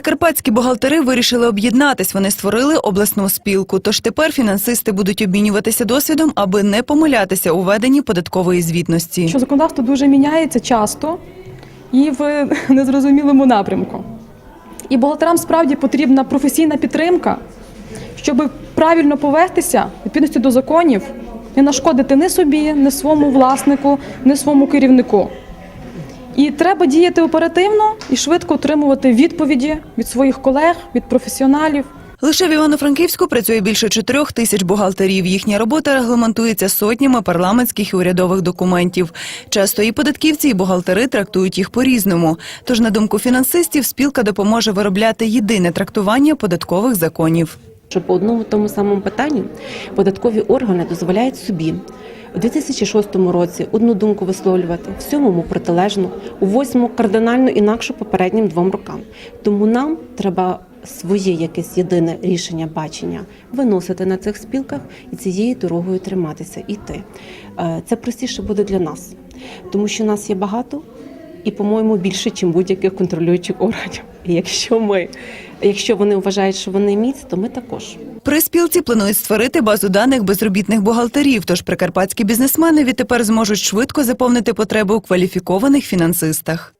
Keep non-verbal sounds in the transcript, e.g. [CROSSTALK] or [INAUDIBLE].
Прикарпатські бухгалтери вирішили об'єднатись. Вони створили обласну спілку. Тож тепер фінансисти будуть обмінюватися досвідом, аби не помилятися у веденні податкової звітності. що законодавство дуже міняється часто і в [LAUGHS] незрозумілому напрямку. І бухгалтерам справді потрібна професійна підтримка, щоб правильно повестися відповідності до законів, не нашкодити ні собі, ні своєму власнику, ні своєму керівнику. І треба діяти оперативно і швидко отримувати відповіді від своїх колег, від професіоналів. Лише в Івано-Франківську працює більше чотирьох тисяч бухгалтерів. Їхня робота регламентується сотнями парламентських і урядових документів. Часто і податківці, і бухгалтери трактують їх по-різному. Тож, на думку фінансистів, спілка допоможе виробляти єдине трактування податкових законів. Що по одному тому самому питанню податкові органи дозволяють собі у 2006 році одну думку висловлювати, в сьомому протилежну, у восьмому кардинально інакшу попереднім двом рокам. Тому нам треба своє якесь єдине рішення бачення виносити на цих спілках і цією дорогою триматися іти. Е, Це простіше буде для нас, тому що нас є багато і, по-моєму, більше, ніж будь-яких контролюючих органів. Якщо ми, якщо вони вважають, що вони міць, то ми також. При спілці планують створити базу даних безробітних бухгалтерів. Тож прикарпатські бізнесмени відтепер зможуть швидко заповнити потреби у кваліфікованих фінансистах.